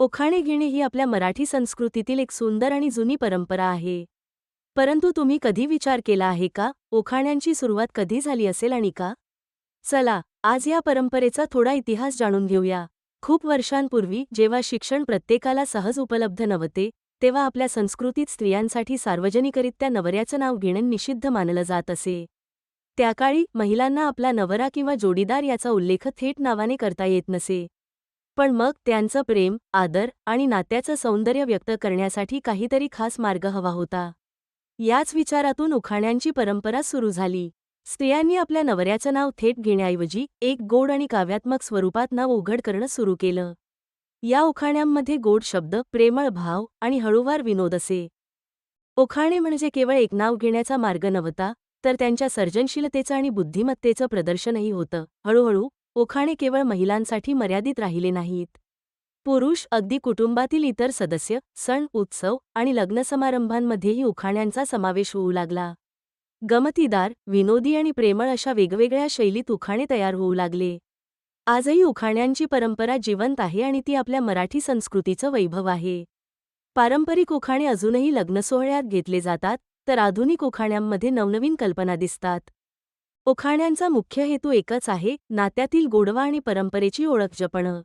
उखाणे घेणे ही आपल्या मराठी संस्कृतीतील एक सुंदर आणि जुनी परंपरा आहे. परंतु तुम्ही कधी विचार केला आहे का? उखाण्यांची सुरुवात कधी झाली असेल आणि का? चला आज या परंपरेचा थोडा इतिहास जाणून घेऊया. खूप वर्षांपूर्वी जेव्हा शिक्षण प्रत्येकाला सहज उपलब्ध नव्हते तेव्हा आपल्या संस्कृतीत स्त्रियांसाठी सार्वजनिकरित्या नवऱ्याचं नाव घेणं निषिद्ध मानलं जात असे. त्याकाळी महिलांना आपला नवरा किंवा जोडीदार याचा उल्लेख थेट नावाने करता येत नसे. पण मग त्यांचं प्रेम आदर आणि नात्याचं सौंदर्य व्यक्त करण्यासाठी काहीतरी खास मार्ग हवा होता. याच विचारातून उखाण्यांची परंपरा सुरू झाली. स्त्रियांनी आपल्या नवऱ्याचं नाव थेट घेण्याऐवजी एक गोड आणि काव्यात्मक स्वरूपात नाव उघड करणं सुरू केलं. या उखाण्यांमध्ये गोड शब्द प्रेमळ भाव आणि हळूवार विनोद असे. उखाणे म्हणजे केवळ एक नाव घेण्याचा मार्ग नव्हता तर त्यांच्या सर्जनशीलतेचं आणि बुद्धिमत्तेचं प्रदर्शनही होतं. हळूहळू उखाणे केवळ महिलांसाठी मर्यादित राहिले नाहीत. पुरुष अगदी कुटुंबातील इतर सदस्य सण उत्सव आणि लग्नसमारंभांमध्येही उखाण्यांचा समावेश होऊ लागला. गमतीदार विनोदी आणि प्रेमळ अशा वेगवेगळ्या शैलीत उखाणे तयार होऊ लागले. आजही उखाण्यांची परंपरा जिवंत आहे आणि ती आपल्या मराठी संस्कृतीचं वैभव आहे. पारंपरिक उखाणे अजूनही लग्नसोहळ्यात घेतले जातात तर आधुनिक उखाण्यांमध्ये नवनवीन कल्पना दिसतात. उखाण्यांचा मुख्य हेतू एकच आहे नात्यातील गोडवा आणि परंपरेची ओळख जपणं.